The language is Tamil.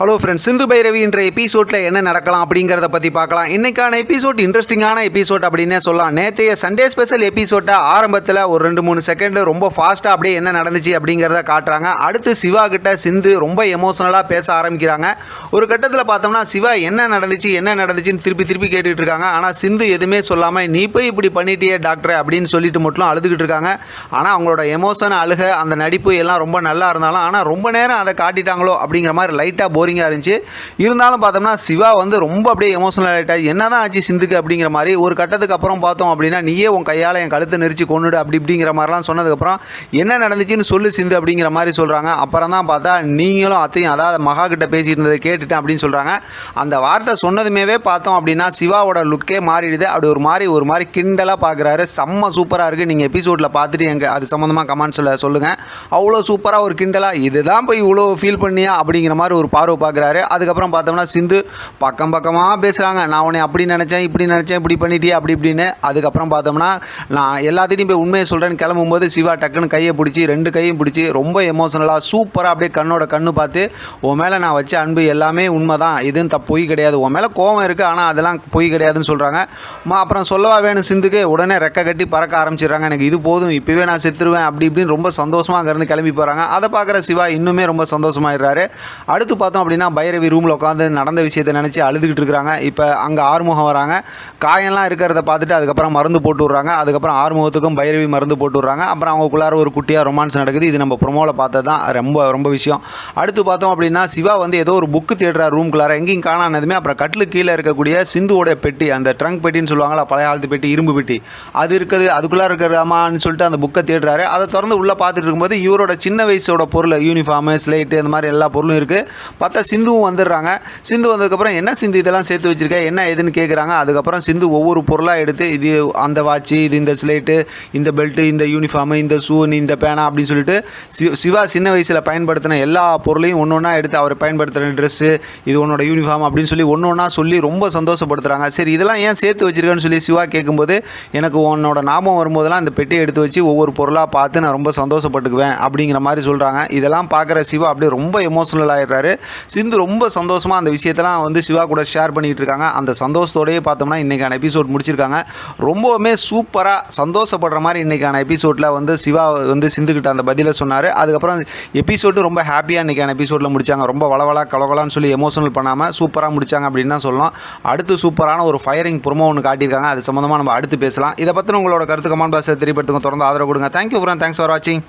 ஹலோ ஃப்ரெண்ட்ஸ் சிந்து பைரவி என்ற எபிசோடில் என்ன நடக்கலாம் அப்படிங்கிறத பற்றி பார்க்கலாம். இன்னைக்கான எபிசோட் இன்ட்ரெஸ்டிங்கான எபிசோட் அப்படின்னே சொல்லலாம். நேற்றைய சண்டே ஸ்பெஷல் எபிசோட்டை ஆரம்பத்தில் ஒரு ரெண்டு மூணு செகண்டில் ரொம்ப ஃபாஸ்ட்டாக அப்படியே என்ன நடந்துச்சு அப்படிங்கிறத காட்டுறாங்க. அடுத்து சிவா கிட்ட சிந்து ரொம்ப எமோஷனலாக பேச ஆரம்பிக்கிறாங்க. ஒரு கட்டத்தில் பார்த்தோம்னா சிவா என்ன நடந்துச்சு என்ன நடந்துச்சுன்னு திருப்பி திருப்பி கேட்டுட்டு இருக்காங்க. ஆனால் சிந்து எதுவுமே சொல்லாமல் நீ போய் இப்படி பண்ணிட்டியே டாக்டர் அப்படின்னு சொல்லிட்டு மட்டும் அழுதுகிட்டு இருக்காங்க. ஆனால் அவங்களோட எமோஷன் அழுக அந்த நடிப்பு எல்லாம் ரொம்ப நல்லா இருந்தாலும் ஆனால் ரொம்ப நேரம் அதை காட்டிட்டாங்களோ அப்படிங்கிற மாதிரி லைட்டாக போரிங்காக இருந்துச்சு. இருந்தாலும் பார்த்தோம்னா சிவா வந்து ரொம்ப அப்படியே எமோஷனல் ஆகிட்டாச்சு என்ன தான் ஆச்சு சிந்துக்கு? அப்படிங்கிற மாதிரி ஒரு கட்டத்துக்கு அப்புறம் பார்த்தோம் அப்படின்னா நீயே உன் கையால் என் கழுத்தை நெரிச்சு கொண்டுடு அப்படி இப்படிங்கிற மாதிரிலாம் சொன்னதுக்கப்புறம் என்ன நடந்துச்சுன்னு சொல்லு சிந்து அப்படிங்கிற மாதிரி சொல்கிறாங்க அப்புறம் தான் பார்த்தா நீங்களும் அத்தையும் அதாவது மகா கிட்ட பேசிட்டு இருந்ததை கேட்டுட்டேன் அப்படின்னு சொல்கிறாங்க அந்த வார்த்தை சொன்னதுமேவே பார்த்தோம் அப்படின்னா சிவாவோட லுக்கே மாறிடுது. அப்படி ஒரு மாதிரி ஒரு மாதிரி கிண்டலாக பார்க்குறாரு செம்ம சூப்பராக இருக்குது நீங்கள் எபிசோடில் பார்த்துட்டு எங்கள் அது சம்மந்தமாக கமெண்ட்ஸில் சொல்லுங்கள் அவ்வளோ சூப்பராக ஒரு கிண்டலாக இதுதான் போய் இவ்வளோ ஃபீல் பண்ணியா? அப்படிங்கிற மாதிரி ஒரு பார்வை பார்க்குறாரு. அதுக்கப்புறம் பார்த்தோம்னா சிந்து பக்கம் பக்கமாக பேசுகிறாங்க நான் உன்னை அப்படி நினச்சேன் இப்படி நினச்சேன் இப்படி பண்ணிட்டியே அப்படி இப்படின்னு. அதுக்கப்புறம் பார்த்தோம்னா நான் எல்லாத்தையும் போய் உண்மையை சொல்கிறேன்னு கிளம்பும்போது சிவா டக்குன்னு கையை பிடிச்சி ரெண்டு கையும் பிடிச்சி ரொம்ப எமோஷனலாக சூப்பராக அப்படியே கண்ணோட கண்ணு பார்த்து உன் மேலே நான் வச்ச அன்பு எல்லாமே உண்மை தான் இதுவும் தப்பு பொய் கிடையாது. உன் மேலே கோவம் இருக்குது ஆனால் அதெல்லாம் பொய் கிடையாதுன்னு சொல்கிறாங்க அப்புறம் சொல்லவா வேணும் சிந்துக்கு உடனே ரெக்க கட்டி பறக்க ஆரம்பிச்சிடுறாங்க. எனக்கு இது போதும் இப்போவே நான் செத்துருவேன் அப்படி இப்படின்னு ரொம்ப சந்தோஷமாக அங்கேருந்து கிளம்பி போகிறாங்க அதை பார்க்குற சிவா இன்னுமே ரொம்ப சந்தோஷமாயிடுறாரு. அடுத்து பார்த்தோம் அப்படின்னா பைரவி ரூமில் உட்காந்து நடந்த விஷயத்தை நினச்சி அழுதுகிட்டு இருக்கிறாங்க. இப்போ அங்கே ஆறுமுகம் வராங்க. காயெல்லாம் இருக்கிறத பார்த்துட்டு அதுக்கப்புறம் மருந்து போட்டு விட்றாங்க. அதுக்கப்புறம் ஆறுமுகத்துக்கும் பைரவி மருந்து போட்டு விட்றாங்க. அப்புறம் அவங்களுக்குள்ளார ஒரு குட்டியாக ரொமான்ஸ் நடக்குது. இது நம்ம ப்ரொமோவில் பார்த்தது தான் ரொம்ப ரொம்ப விஷயம். அடுத்து பார்த்தோம் அப்படின்னா சிவா வந்து ஏதோ ஒரு புக்கு தேடுறாரு ரூம்குள்ளார எங்கேயும் காணானதுமே அப்புறம் கட்டிலு கீழே இருக்கக்கூடிய சிந்துவோட பெட்டி அந்த ட்ரங்க் பெட்டின்னு சொல்லுவாங்களா பழைய காலத்து பெட்டி இரும்பு பெட்டி. அது இருக்குது அதுக்குள்ளே இருக்கிறதாமான்னு சொல்லிட்டு அந்த புக்கை தேடுறாரு. அதை திறந்து உள்ளே பார்த்துட்டு இருக்கும்போது இவரோட சின்ன வயசோட பொருள் யூனிஃபார்மு ஸ்லேட்டு அந்த மாதிரி எல்லா பொருளும் இருக்குது பார்த்தா சிந்துவும் வந்துடுறாங்க. சிந்து வந்ததுக்கப்புறம் என்ன சிந்து இதெல்லாம் சேர்த்து வச்சுருக்க? என்ன ஏதுன்னு கேட்குறாங்க அதுக்கப்புறம் சிந்து ஒவ்வொரு பொருளாக எடுத்து இது அந்த வாட்ச்சு இது இந்த ஸ்லேட்டு இந்த பெல்ட்டு இந்த யூனிஃபார்மு இந்த ஷூ இந்த பேனா அப்படின்னு சொல்லிட்டு சி- சிவா சின்ன வயசில் பயன்படுத்தின எல்லா பொருளையும் ஒன்று ஒன்றா எடுத்து அவர் பயன்படுத்துகிற ட்ரெஸ்ஸு இது உன்னோட யூனிஃபார்ம் அப்படின்னு சொல்லி ஒன்று ஒன்றா சொல்லி ரொம்ப சந்தோஷப்படுத்துகிறாங்க சரி இதெல்லாம் ஏன் சேர்த்து வச்சிருக்கேன்னு சொல்லி சிவா கேட்கும்போது எனக்கு உன்னோட ஞாபகம் வரும்போதெல்லாம் அந்த பெட்டியை எடுத்து வச்சு ஒவ்வொரு பொருளாக பார்த்து நான் ரொம்ப சந்தோஷப்பட்டுக்குவேன் அப்படிங்கிற மாதிரி சொல்கிறாங்க இதெல்லாம் பார்க்குற சிவா அப்படியே ரொம்ப எமோஷனல் ஆகிடுறாரு சிந்து ரொம்ப சந்தோஷமாக அந்த விஷயத்தெல்லாம் வந்து சிவா கூட ஷேர் பண்ணிகிட்டு இருக்காங்க அந்த சந்தோஷத்தோடயே பார்த்தோம்னா இன்றைக்கான எபிசோட் முடிச்சிருக்காங்க. ரொம்பவுமே சூப்பராக சந்தோஷப்படுற மாதிரி இன்றைக்கான எபிசோடில் வந்து சிவா வந்து சிந்துக்கிட்ட அந்த பதிலை சொன்னார். அதுக்கப்புறம் எபிசோடு ரொம்ப ஹாப்பியாக இன்றைக்கான எபிசோடில் முடிச்சாங்க. ரொம்ப வளவலா கலகலான்னு சொல்லி எமோஷனல் பண்ணாமல் சூப்பராக முடிச்சாங்க அப்படின்னு தான் சொல்லலாம் அடுத்து சூப்பரான ஒரு ஃபயரிங் புறமோ ஒன்று காட்டியிருக்காங்க. அது சம்மந்தமாக நம்ம அடுத்து பேசலாம். இதை பற்றின உங்களோட கருத்து கமெண்ட் பாக்ஸில் தெரியப்படுத்துங்க. தொடர்ந்து ஆதரவு கொடுங்க. தேங்க்யூ ஃப்ரெண்ட் தேங்க்ஸ் ஃபார் வாட்சிங்